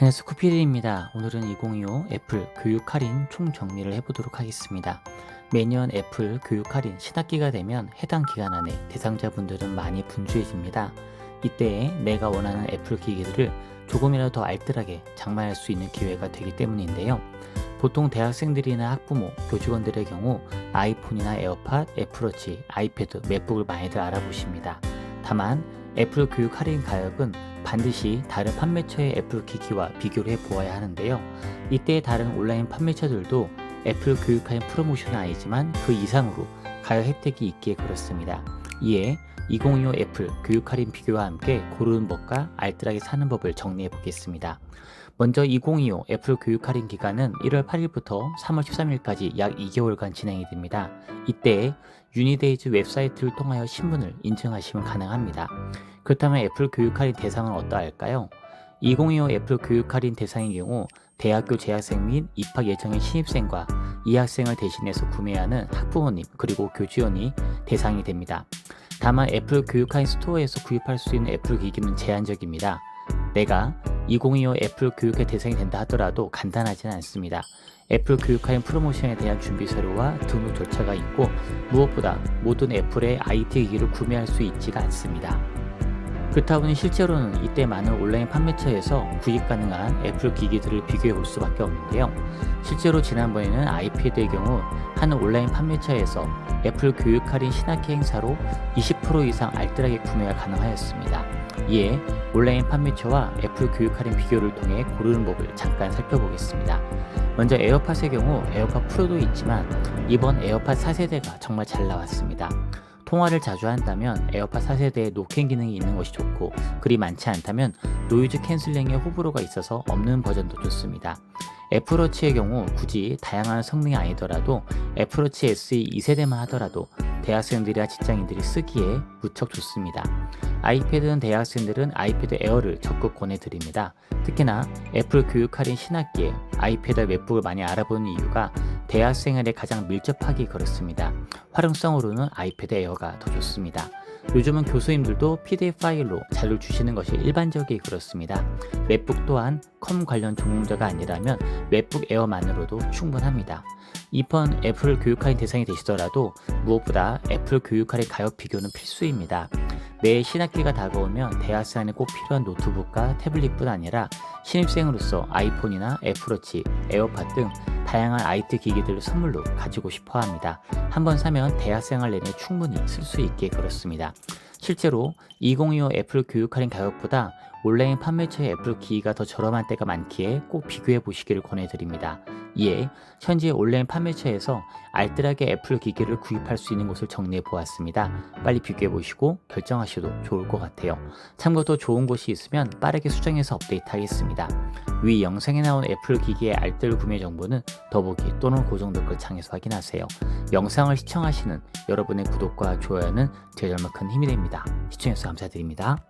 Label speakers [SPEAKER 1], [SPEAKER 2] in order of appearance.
[SPEAKER 1] 안녕하세요 쿠피디입니다. 오늘은 2025 애플 교육 할인 총 정리를 해보도록 하겠습니다. 매년 애플 교육 할인 신학기가 되면 해당 기간 안에 대상자분들은 많이 분주해집니다. 이때에 내가 원하는 애플 기기들을 조금이라도 더 알뜰하게 장만할 수 있는 기회가 되기 때문인데요. 보통 대학생들이나 학부모, 교직원들의 경우 아이폰이나 에어팟, 애플워치, 아이패드, 맥북을 많이들 알아보십니다. 다만 애플 교육 할인 가격은 반드시 다른 판매처의 애플 기기와 비교를 해보아야 하는데요. 이때 다른 온라인 판매처들도 애플 교육 할인 프로모션은 아니지만 그 이상으로 가격 혜택이 있기에 그렇습니다. 이에 2025 애플 교육 할인 비교와 함께 고르는 법과 알뜰하게 사는 법을 정리해 보겠습니다. 먼저 2025 애플 교육 할인 기간은 1월 8일부터 3월 13일까지 약 2개월간 진행이 됩니다. 이때 유니데이즈 웹사이트를 통하여 신분을 인증하시면 가능합니다. 그렇다면 애플 교육 할인 대상은 어떠할까요? 2025 애플 교육 할인 대상의 경우 대학교 재학생 및 입학 예정인 신입생과 이 학생을 대신해서 구매하는 학부모님 그리고 교직원이 대상이 됩니다. 다만 애플 교육 할인 스토어에서 구입할 수 있는 애플 기기는 제한적입니다. 내가 2025 애플 교육의 대상이 된다 하더라도 간단하지는 않습니다. 애플 교육 할인 프로모션에 대한 준비 서류와 등록 절차가 있고 무엇보다 모든 애플의 IT 기기를 구매할 수 있지가 않습니다. 그렇다 보니 실제로는 이때 많은 온라인 판매처에서 구입 가능한 애플 기기들을 비교해 볼 수밖에 없는데요. 실제로 지난번에는 아이패드의 경우 한 온라인 판매처에서 애플 교육 할인 신학기 행사로 20% 이상 알뜰하게 구매가 가능하였습니다. 이에 온라인 판매처와 애플 교육 할인 비교를 통해 고르는 법을 잠깐 살펴보겠습니다. 먼저 에어팟의 경우 에어팟 프로도 있지만 이번 에어팟 4세대가 정말 잘 나왔습니다. 통화를 자주 한다면 에어팟 4세대에 노캔 기능이 있는 것이 좋고 그리 많지 않다면 노이즈 캔슬링의 호불호가 있어서 없는 버전도 좋습니다. 애플워치의 경우 굳이 다양한 성능이 아니더라도 애플워치 SE 2세대만 하더라도 대학생들이나 직장인들이 쓰기에 무척 좋습니다. 아이패드는 대학생들은 아이패드 에어를 적극 권해드립니다. 특히나 애플 교육 할인 신학기에 아이패드 맥북을 많이 알아보는 이유가 대학 생활에 가장 밀접하기 그렇습니다. 활용성으로는 아이패드 에어가 더 좋습니다. 요즘은 교수님들도 PDF 파일로 자료를 주시는 것이 일반적이 그렇습니다. 맥북 또한 컴 관련 전공자가 아니라면 맥북 에어만으로도 충분합니다. 이번 애플 교육 할인 대상이 되시더라도 무엇보다 애플 교육 할인 가격 비교는 필수입니다. 매 신학기가 다가오면 대학생에 꼭 필요한 노트북과 태블릿뿐 아니라 신입생으로서 아이폰이나 애플워치, 에어팟 등 다양한 IT 기기들을 선물로 가지고 싶어 합니다. 한번 사면 대학생활 내내 충분히 쓸 수 있게 그렇습니다. 실제로 2025 애플 교육 할인 가격보다 온라인 판매처의 애플 기기가 더 저렴한 때가 많기에 꼭 비교해 보시기를 권해드립니다. 이에 현재 온라인 판매처에서 알뜰하게 애플 기기를 구입할 수 있는 곳을 정리해 보았습니다. 빨리 비교해 보시고 결정하셔도 좋을 것 같아요. 참고로 더 좋은 곳이 있으면 빠르게 수정해서 업데이트 하겠습니다. 위 영상에 나온 애플 기기의 알뜰 구매 정보는 더보기 또는 고정 댓글 창에서 확인하세요. 영상을 시청하시는 여러분의 구독과 좋아요는 제 정말 큰 힘이 됩니다. 시청해주셔서 감사드립니다.